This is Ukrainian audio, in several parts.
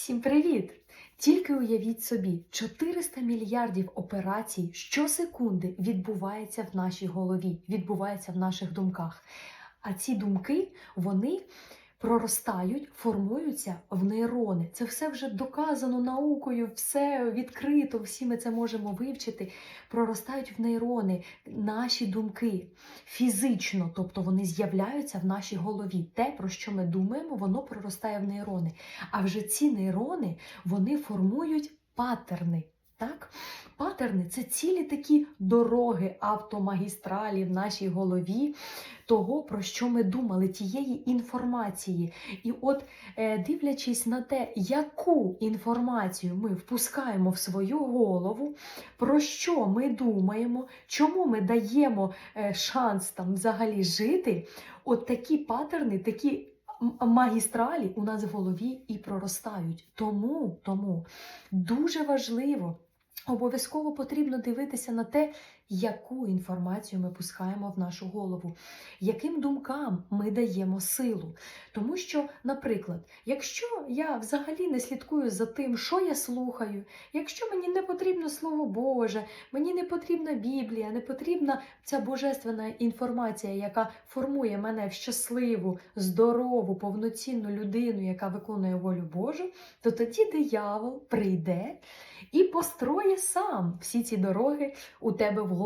Всім привіт! Тільки уявіть собі, 400 мільярдів операцій щосекунди відбувається в нашій голові, відбувається в наших думках. А ці думки, вони проростають, формуються в нейрони. Це все вже доказано наукою, все відкрито, всі ми це можемо вивчити. Проростають в нейрони наші думки фізично, тобто вони з'являються в нашій голові. Те, про що ми думаємо, воно проростає в нейрони. А вже ці нейрони вони формують паттерни. Так? Паттерни це цілі такі дороги, автомагістралі в нашій голові, того, про що ми думали, тієї інформації. І от, е, дивлячись на те, яку інформацію ми впускаємо в свою голову, про що ми думаємо, чому ми даємо е, шанс там взагалі жити, от такі паттерни, такі. Магістралі у нас в голові і проростають. Тому, тому дуже важливо, обов'язково потрібно дивитися на те, яку інформацію ми пускаємо в нашу голову, яким думкам ми даємо силу. Тому що, наприклад, якщо я взагалі не слідкую за тим, що я слухаю, якщо мені не потрібно Слово Боже, мені не потрібна Біблія, не потрібна ця божественна інформація, яка формує мене в щасливу, здорову, повноцінну людину, яка виконує волю Божу, то тоді диявол прийде і построє сам всі ці дороги у тебе в голові.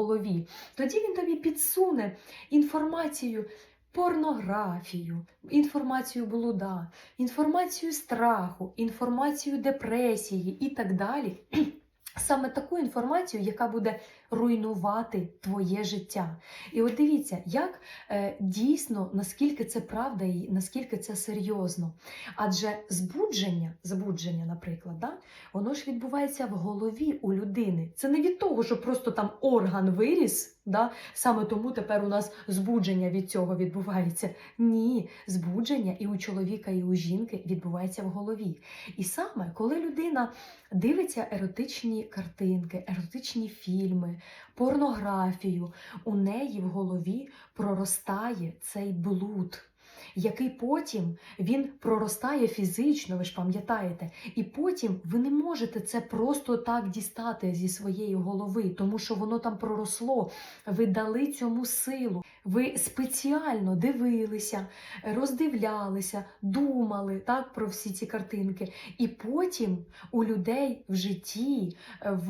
Тоді він тобі підсуне інформацію. Порнографію, інформацію блуда, інформацію страху, інформацію депресії і так далі. Саме таку інформацію, яка буде руйнувати твоє життя. І от дивіться, як е, дійсно наскільки це правда і наскільки це серйозно. Адже збудження, збудження, наприклад, да, воно ж відбувається в голові у людини. Це не від того, що просто там орган виріс, да, саме тому тепер у нас збудження від цього відбувається. Ні, збудження і у чоловіка, і у жінки відбувається в голові. І саме коли людина дивиться еротичні картинки, еротичні фільми, порнографію, у неї в голові проростає цей блуд. Який потім він проростає фізично, ви ж пам'ятаєте, і потім ви не можете це просто так дістати зі своєї голови, тому що воно там проросло. Ви дали цьому силу. Ви спеціально дивилися, роздивлялися, думали так про всі ці картинки. І потім у людей в житті, в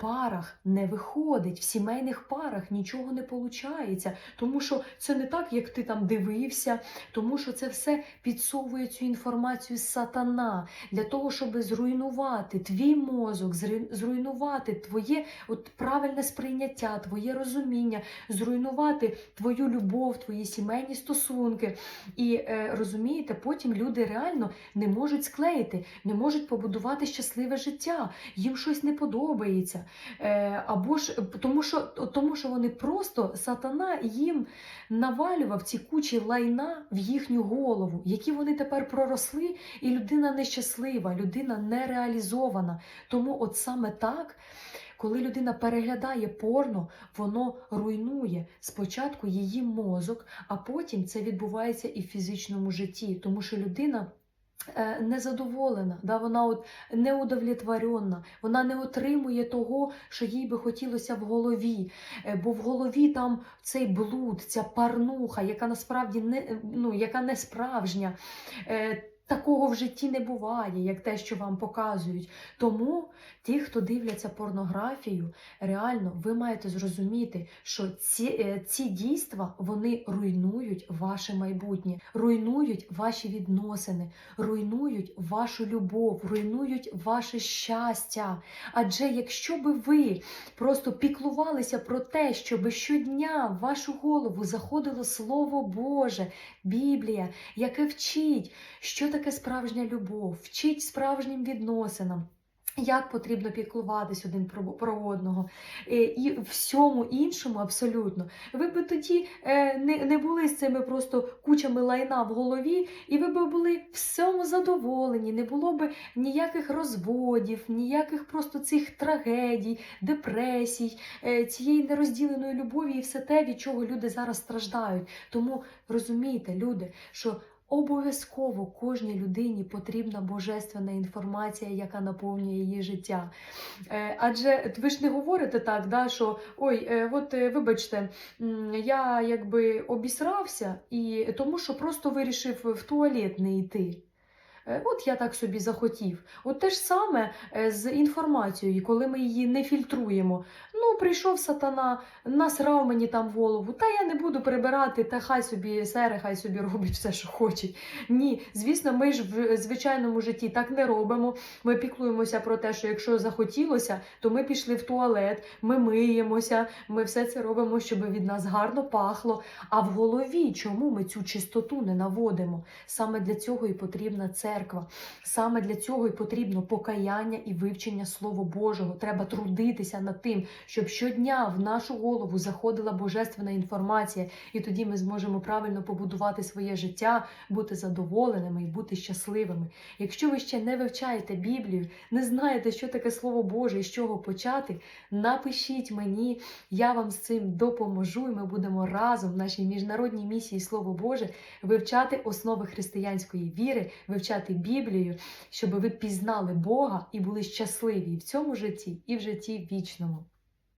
парах не виходить, в сімейних парах нічого не виходить, тому що це не так, як ти там дивився, тому що це все підсовує цю інформацію сатана для того, щоб зруйнувати твій мозок, зруйнувати твоє от правильне сприйняття, твоє розуміння, зруйнувати твою любов, твої сімейні стосунки. І е, розумієте, потім люди реально не можуть склеїти, не можуть побудувати щасливе життя. Їм щось не подобається. Е, або ж тому, що, тому що вони просто сатана їм навалював ці кучі лайна в їхню голову, які вони тепер проросли, і людина нещаслива, людина нереалізована. Тому от саме так. Коли людина переглядає порно, воно руйнує спочатку її мозок, а потім це відбувається і в фізичному житті, тому що людина. Е, Незадоволена, да, вона от неудовлетворена, вона не отримує того, що їй би хотілося в голові. Е, Бо в голові там цей блуд, ця парнуха, яка насправді не, ну, яка не справжня. Такого в житті не буває, як те, що вам показують. Тому ті, хто дивляться порнографію, реально ви маєте зрозуміти, що ці, е, ці дійства вони руйнують ваше майбутнє, руйнують ваші відносини, руйнують вашу любов, руйнують ваше щастя. Адже якщо би ви просто піклувалися про те, щоб щодня в вашу голову заходило Слово Боже, Біблія, яке вчить, що таке справжня любов, вчить справжнім відносинам. Як потрібно піклуватись один про, одного Е, і всьому іншому абсолютно. Ви б тоді е, не, не були з цими просто кучами лайна в голові, і ви б були всьому задоволені, не було б ніяких розводів, ніяких просто цих трагедій, депресій, е, цієї нерозділеної любові і все те, від чого люди зараз страждають. Тому розумійте, люди, що Обов'язково кожній людині потрібна божественна інформація, яка наповнює її життя. Е, Адже ви ж не говорите так, да, що ой, е, от е, вибачте, я якби обісрався, і тому що просто вирішив в туалет не йти. Е, От я так собі захотів. От те ж саме е, з інформацією, коли ми її не фільтруємо. Ну, прийшов сатана, насрав мені там в голову, та я не буду прибирати, та хай собі сери, хай собі роблять все, що хочуть. Ні, звісно, ми ж в звичайному житті так не робимо. Ми піклуємося про те, що якщо захотілося, то ми пішли в туалет, ми миємося, ми все це робимо, щоб від нас гарно пахло. А в голові чому ми цю чистоту не наводимо? Саме для цього і потрібна церква. Саме для цього і потрібно покаяння і вивчення Слова Божого. Треба трудитися над тим, щоб щодня в нашу голову заходила божественна інформація, і тоді ми зможемо правильно побудувати своє життя, бути задоволеними і бути щасливими. Якщо ви ще не вивчаєте Біблію, не знаєте, що таке Слово Боже і з чого почати, напишіть мені, я вам з цим допоможу, і ми будемо разом в нашій міжнародній місії Слово Боже вивчати основи християнської віри, вивчати Біблію, щоб ви пізнали Бога і були щасливі і в цьому житті, і в житті вічному.